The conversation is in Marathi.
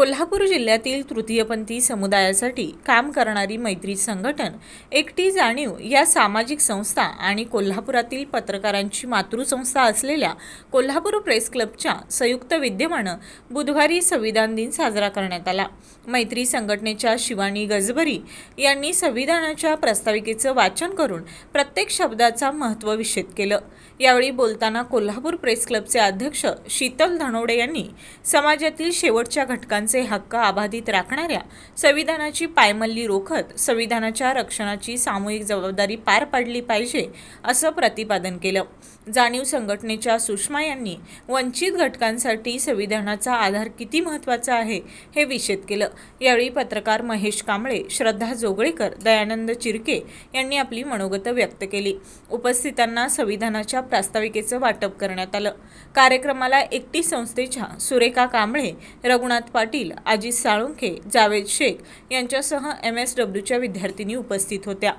कोल्हापूर जिल्ह्यातील तृतीयपंथी समुदायासाठी काम करणारी मैत्री संघटन एकटी जाणीव या सामाजिक संस्था आणि कोल्हापुरातील पत्रकारांची मातृसंस्था असलेल्या कोल्हापूर प्रेस क्लबच्या संयुक्त विद्यमानं बुधवारी संविधान दिन साजरा करण्यात आला. मैत्री संघटनेच्या शिवानी गजबरी यांनी संविधानाच्या प्रस्ताविकेचं वाचन करून प्रत्येक शब्दाचा महत्त्व विषेद केलं. यावेळी बोलताना कोल्हापूर प्रेस क्लबचे अध्यक्ष शीतल धनोडे यांनी समाजातील शेवटच्या घटकांचा हक्क अबाधित राखणाऱ्या संविधानाची पायमल्ली रोखत संविधानाच्या रक्षणाची सामूहिक जबाबदारी पार पाडली पाहिजे असं प्रतिपादन केलं. जाणीव संघटनेच्या सुषमा यांनी वंचित घटकांसाठी संविधानाचा आधार किती महत्त्वाचा आहे हे विषद केलं. यावेळी पत्रकार महेश कांबळे श्रद्धा जोगळेकर दयानंद चिरके यांनी आपली मनोगत व्यक्त केली. उपस्थितांना संविधानाच्या प्रास्ताविकेचं वाटप करण्यात आलं. कार्यक्रमाला एकटी संस्थेच्या सुरेखा कांबळे रघुनाथ पाटील पाटील अजित साळुंखे जावेद शेख यांच्यासह एम एस डब्ल्यूच्या विद्यार्थिनी उपस्थित होत्या.